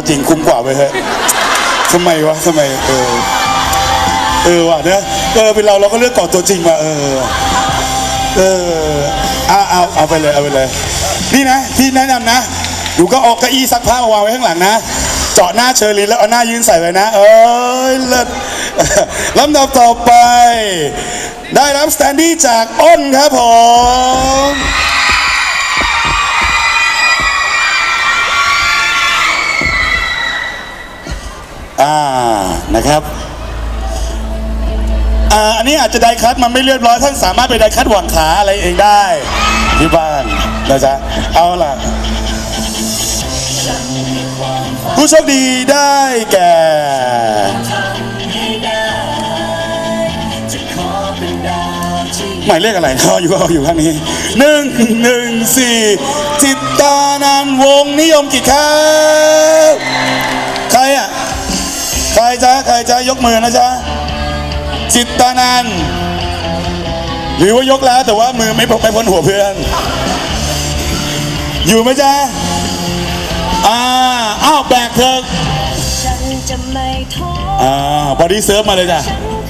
ตัวจริงคุ้มกว่าไปเฮ้ยทำไมวะทำไมเออเออว่ะเนอะเออเป็นเราเราก็เลือกกอดตัวจริงมาเออเออเอาเอาเอาไปเลยเอาไปเลย นี่นะที่แนะนำนะดูก็เอาเก้าอี้ซักผ้ามาวางไว้ข้างหลังนะ เจาะหน้าเชอรินแล้วเอาหน้ายืนใส่ไว้นะ เอ้ยเลิศลำดับต่อไป ได้รับสแตนดี้จากอ้นครับผม อ่านะครับอ่าอันนี้อาจจะไดคัตมันไม่เรียบร้อยท่านสามารถไปไดคัตหวังขาอะไรเองได้ที่บ้านนะจ๊ะเอาล่ะ ผู้โชคดีได้แก่หมายเลขอะไรเขาอยู่เขาอยู่ข้างนี้หนึ่งหนึ่งสี่จิตตานันวงนิยมกิจครับใครอะใค รจ๊ะใครจ๊ะยกมือนะจ๊ะจิตตานันหรือว่ายกแล้วแต่ว่ามือไม่พไม่พ้นหัวเพื่อน อยู่ไหมจ๊ะอ่าอ้าวแบกเถอะฉันจะไม่ท้ออ่าบอดี้เซิร์ฟมาเลยจ้ะฉันคือ